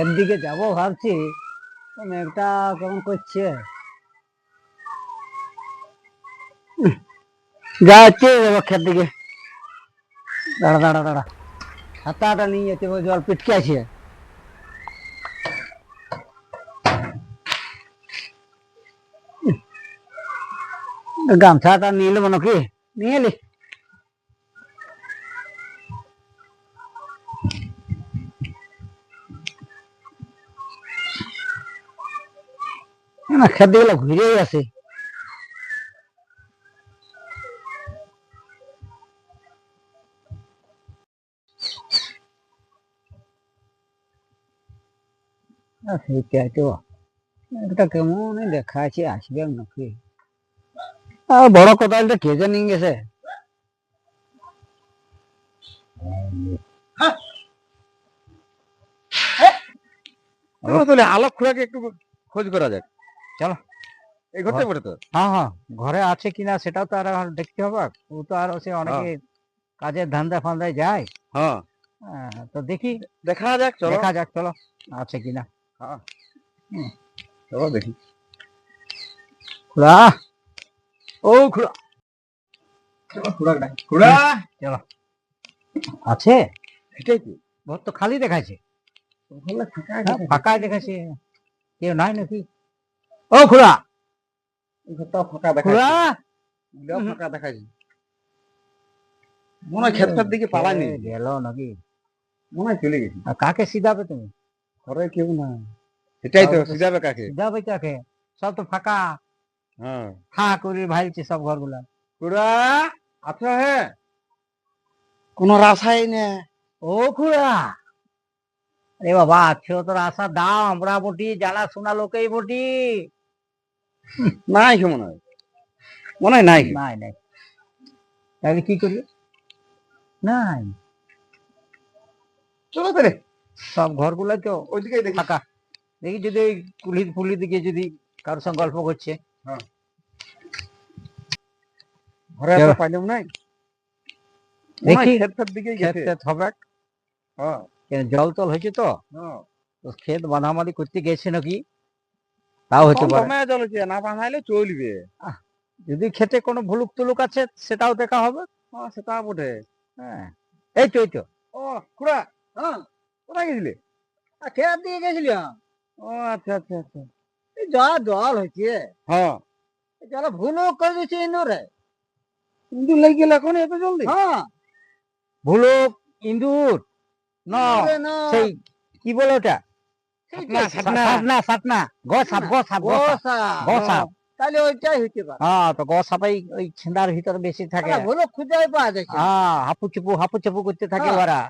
এর দিকে যাব ভাবছি তো মেঘটা কেমন করছে? উহ, যাচ্ছি যাব ক্ষেত দিকে? দাঁড়া দাঁড়া দাঁড়া। হাতাটা নিয়ে যেতে হবে, জল পিটকে আছে। উহ, গামছাটা নিয়ে নেব নাকি? নিয়ে এলি কেমন দেখা আছে। আসবে বড় কোদালটা কে জানি গেছে। চলো তাহলে আলোক খুড়াকে একটু খোঁজ করা যাক। চলো। এই পড়ে তো? হ্যাঁ হ্যাঁ ঘরে আছে কিনা সেটাও তো আর দেখতে হবে। ও তো আর সে অনেকে কাজের ধান্দা ফান্দায় যায়। হ্যাঁ। হ্যাঁ, তো দেখি। দেখা যাক চলো। দেখা যাক চলো। আছে কিনা। চলো দেখি। খুড়া। ও খুড়া। চলো খুড়া খুড়া। চলো। আছে? এটাই তো। ঘর তো খালি দেখাচ্ছে ভালো ফাঁকা হ্যাঁ, দেখাচ্ছে কেউ নাই নাকি? ও খুড়া। ফাঁকা দেখা খুড়া। ফাঁকা দেখাচ্ছে মনে হয় ক্ষেতটার দিকে পালানি গেল নাকি? মনে হয় চলে গেছি। আর কাকে সিধাবে তুমি? ঘরে কেউ না। সেটাই তো সিজাবে কাকে? সিধাবে কাকে? সব তো ফাঁকা। হ্যাঁ। ফাঁ করে ভাইলছে সব ঘরগুলা। খুড়া আচ্ছা হ্যাঁ কোনো রাসাই না। ও খুড়া। আরে বাবা আছো তোর আশা দাও আমরা বটি জানা শোনা লোকেই বটি। নাই কি মনে হয়। মনে হয় নাই নাই নাই। তাহলে কি করি নাই। চলো তাহলে। সব ঘরগুলো তো ওইদিকে ফাঁকা। দেখি যদি ওই কুলি ফুলি দিকে যদি কারোর সঙ্গে গল্প করছে ঘরে চলো। পাইলাম নাই? দেখি। ক্ষেতের দিকে ক্ষেত হবে। হ্যাঁ। কেন জল তল হয়েছে তো? হ্যাঁ। তো ক্ষেত বাঁধামারি করতে গেছে নাকি? তাও হতে পারে। সময়ে চলেছে না বাঁধাইলে চলবে। যদি খেতে কোনো ভুলুক তুলুক আছে সেটাও দেখা হবে। সেটা বটে। হ্যাঁ। এই তো এই তো। ও খুড়া হ্যাঁ কোথায় গেছিলে? খেত দিয়ে গেছিলাম ও আচ্ছা আচ্ছা আচ্ছা। এই যা জল হয়েছে। হ্যাঁ। যারা ভুলুক করে দিচ্ছে ইন্দুরে। কিন্তু লেগে গেল এখন এত জলদি? হ্যাঁ। ভুলুক ইন্দুর না। সেই কি বলে ওটা? সাতনা, সাতনা। সাতনা সাতনা। গ সাপ গ সাপ গ সাপ গ সাপ। তাহলে ওইটাই হইতে পারে। হ্যাঁ তো গ সাপাই ওই ছিন্দার ভিতরে বেশি থাকে। ভুলো খুঁজে পাওয়া যাচ্ছে হ্যাঁ হাপু চুপু হাপু চুপু করতে থাকে হ্যাঁ। ওরা।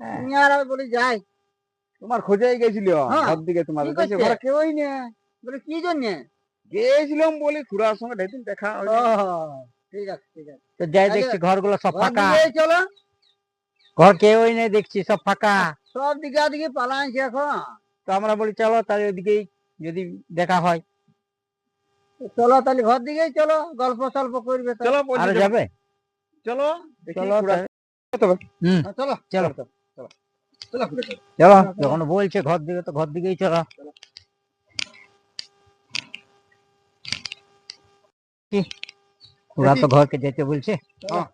হ্যাঁ। আর আমি বলি যাই। তোমার খোঁজেই গেছিল। ঘর দিকে তোমার কি দেখছি করছে? ঘরে কেউই না বলে কি জন্য? গেছিলাম বলি খুড়ার সঙ্গে সেদিন দেখা ঠিক আছে ঠিক আছে। তো যাই দেখছি ঘরগুলো সব ফাঁকা। চলো। ঘর কেউই নেই দেখছি সব ফাঁকা। সব দিকে দিকে পালাইছে এখন। তো আমরা বলি চলো তাহলে ওদিকেই যদি দেখা হয়। চলো তাহলে ঘর দিকেই চলো গল্প সল্প করবে চলো আর চলো। যাবে? চলো চলো হুম হ্যাঁ, চলো চলো। চলো চলো। চলো যখন বলছে ঘর দিকে তো ঘর দিকেই চলো। কি? ওরা তো ঘরকে যেতে বলছে। হ্যাঁ।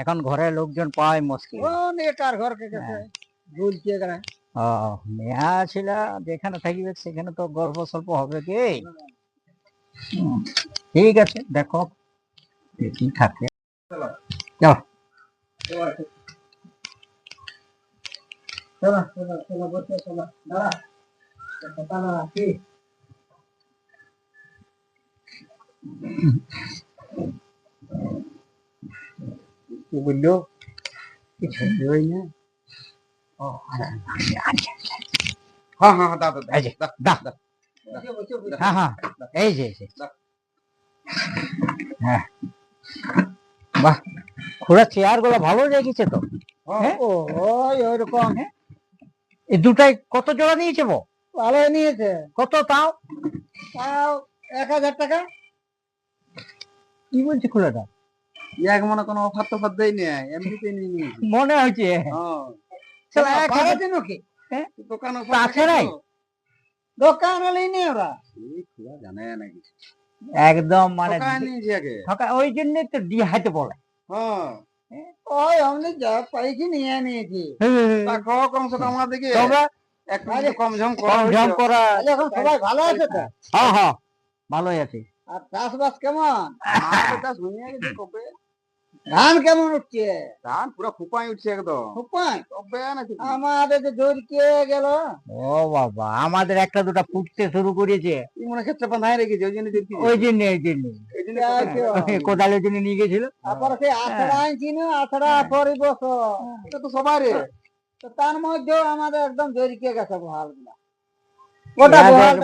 এখন ঘরে লোকজন পাওয়াই মুশকিল। ঘর কে হ্যাঁ। বলছে এখানে। ও মেয়া ছিল যেখানে থাকবে সেখানে তো গল্প স্বল্প হবে কি? ঠিক আছে দেখো। দেখি থাকে? চলো চলো চলো বসে চলো দাঁড়া। কথা না কি কি বলল কিছু নেই না ও আরে, আরে, হ্যাঁ হ্যাঁ হ্যাঁ, এই যে, দা। হ্যাঁ হ্যাঁ এই যে। হ্যাঁ। বাহ খুড়া চেয়ারগুলো ভালো রেখেছে তো। হ্যাঁ, ওই ওইরকম। এই দুটাই কত জোড়া নিয়েছে বো ভালো নিয়েছে। কত তাও? তাও এক হাজার টাকা। কি বলছে খোলাটা এক মনে কোনো অফার টফার দেয় না এমনিতেই নিয়ে মনে হচ্ছে। হ্যাঁ। শালা এক হাজার- দিন কি দোকান তা আছে নাই? দোকান হলেই নেই ওরা। জানে নাকি। একদম মানে ঠকা ওই জন্য তো ডিহাইতে বলে হ্যাঁ। ওই আমি যা পাইছি নিয়ে নিয়েছি তা খাওয়া কমসে কম আমার দিকে। তোমরা একটু কম ঝম করা এখন সবাই ভালো আছে তো? হ্যাঁ হ্যাঁ। ভালোই আছে। আর চাষবাস কেমন? হয়ে ধান কেমন উঠছে? ধান পুরো ফুপাই উঠছে একদম। নাকি আমাদের যে জড়কে গেল? ও বাবা আমাদের একটা দুটা ফুটতে শুরু করেছে। মনে ক্ষেত্রে রেখেছে ওই জন্য ওই জন্য ওই জন্য। ওই জন্য নিয়ে গেছিল। তারপরে সেই আছড়া আনছি না আছড়া পরি বছর। এটা তো সবাই রে তো তার মধ্যেও আমাদের একদম জড়কে গেছে বহালগুলা। গোটা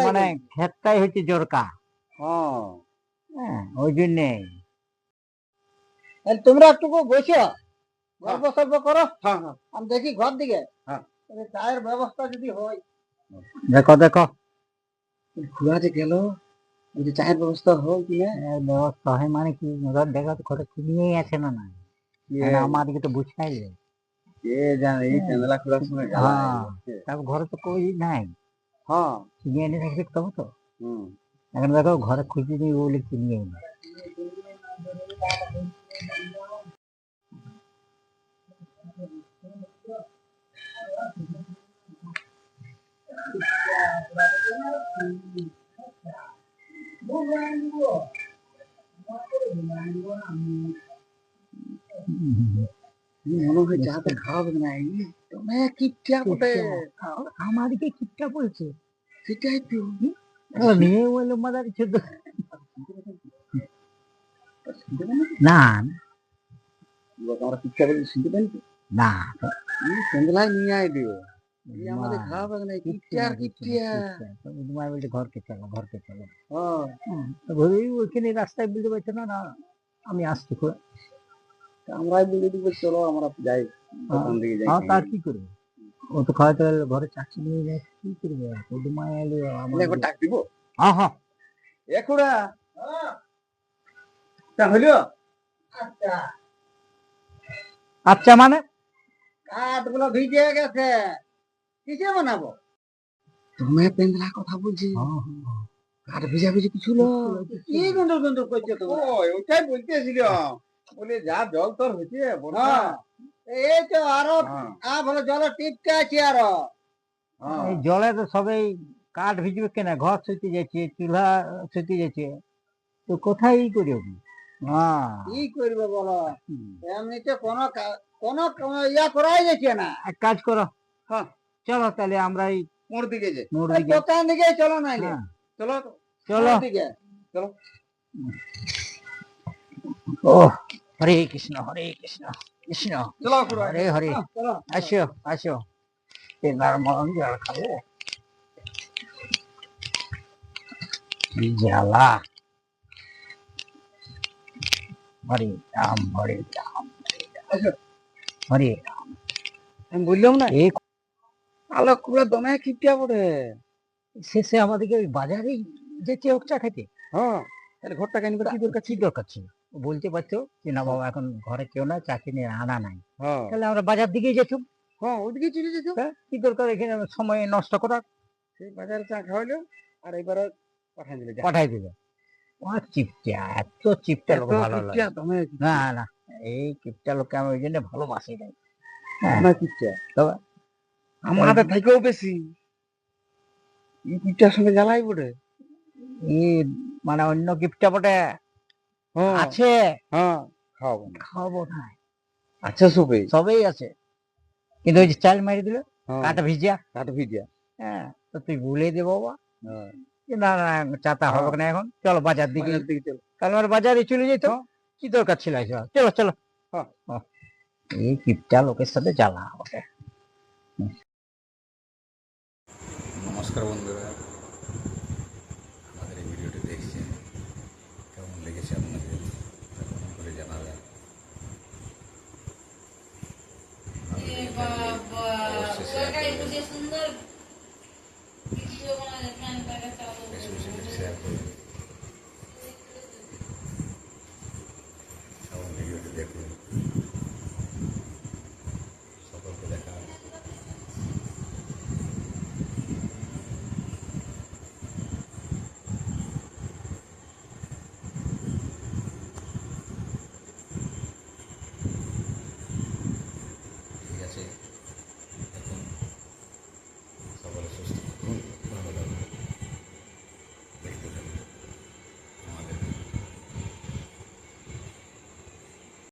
মানে ক্ষেতটাই হচ্ছে জোরকা। হ্যাঁ হ্যাঁ ওই জন্যে তোমরা একটু বসো। গল্প সল্প করো। হ্যাঁ হ্যাঁ। আমি দেখি ঘর দিকে। হ্যাঁ। চায়ের ব্যবস্থা যদি হয়। দেখো দেখো। যে গেল ওই যে চায়ের ব্যবস্থা হয় কি না? ব্যবস্থা হয় মানে কি? ঘর দেখা তো ঘরে আছে না না মানে আমাদেরকে তো বুঝাইলে কে জানে এই পেন্দলা খুড়ার সঙ্গে হ্যাঁ। তারপর ঘরে তো কই নাই। হ্যাঁ। কিনে এনে থাকবে তবে তো। হুম। এখন দেখো ঘরে খুঁজে নিয়ে বলে কিনে মনে হয় খাওয়াবে না এই তুমি আমাদেরকে কিপটা বলছে। সেটাই তো নিয়ে বলে মাদার ছোট না আমরা কিপটা শুনতে পাই না এই নিয়ে আয় দিও আমাদের খাওয়াবে না কিপটা আর তোমার বলছে ঘরকে চলো ঘরকে চলো ওইখানে রাস্তায় বলতে পারছ না না আমি আসছি খুব আমরাই বলে দিব চলো আমরা যাই দিকে যাই তার কি করবে ও তো খাওয়াতে গেলে ঘরে চাকরি নিয়ে যায় কি করবে? ওদুমা এলে একবার ডাক দিব। হ্যাঁ হ্যাঁ। এ খুড়া তা হইল? আচ্ছা। আচ্ছা মানে? কাঠগুলো ভিজে গেছে। কিসে বানাবো? তুমি পেন্দলা কথা বলছি। আর ভিজা ভিজি কিছু না কি গুন্ডুর গুন্ডুর করছ তুমি? ওই ওটাই বলতেছিল বলে যা জল তোর হয়েছে বর্ষা হ্যাঁ। এই তো আরও হ্যাঁ, জলে আছে আরও। হ্যাঁ। জলে তো সবাই কাঠ ভিজবে কেনা ঘর যাচ্ছে চুলা যাচ্ছে। তো কোথায় ই করি হ্যাঁ। কি করবে বলো? এমনিতে কোনো কোনো কোনো ইয়া করাই যাচ্ছে না। এক কাজ করো। হ্যাঁ। চলো তাহলে আমরা এই মোর দিকে যে মোড় দিকে। দোকান দিকে চলো না চলো। চলো। মোড় দিকে। ও হরে কৃষ্ণ হরে কৃষ্ণ। কৃষ্ণ হরে হরে। আসো আসো। এবার মরম জল খাব। জ্বালা। হরে রাম হরে রাম হরে রাম। আমি বললাম না। এই আলো খুড়া দমে কিপটা বটে শেষে আমাদেরকে ওই বাজারেই যেতে হোক চা খেতে হ্যাঁ তাহলে ঘরটা কেন কি দরকার কি দরকার ছিল? বলতে পারতো যে না বাবা এখন ঘরে কেউ না চাকরি নিয়ে আনা নাই। হ্যাঁ। তাহলে আমরা বাজার দিকেই যেতাম। হ্যাঁ ওইদিকে চলে যেত হ্যাঁ, কি দরকার এখানে সময় নষ্ট করার? সেই বাজারে চা খাওয়াইলো আর এবারে পাঠাই দিলে। পাঠাই দিবে চিপটা এত চিপটা লোক ভালো লাগে। না না এই কিপটা লোককে আমি ওই জন্য ভালোবাসি নাই। না কিপটা তবে আমাদের থেকেও বেশি। এই কিপটার সঙ্গে জ্বালাই বটে। এই মানে অন্য গিফটটা বটে। হ্যাঁ আছে? হ্যাঁ খাওয়াবো না। খাব না। আচ্ছা সুপে? সবই আছে। কিন্তু ওই যে চাল মারি দিল হ্যাঁ। কাটা ভিজিয়া। কাঠ ভিডিয়া হ্যাঁ তো তুই ভুলে দে বাবা। হ্যাঁ। না না চাতা হবে না এখন। চলো বাজার দিকে দিকে চলো। আমার বাজারে চলে যেত। হ্যাঁ। কি দরকার ছিল? চলো চলো। হ্যাঁ। হ্যাঁ। এই কিপটা লোকের সাথে জ্বালা হবে। নমস্কার বন্ধুরা।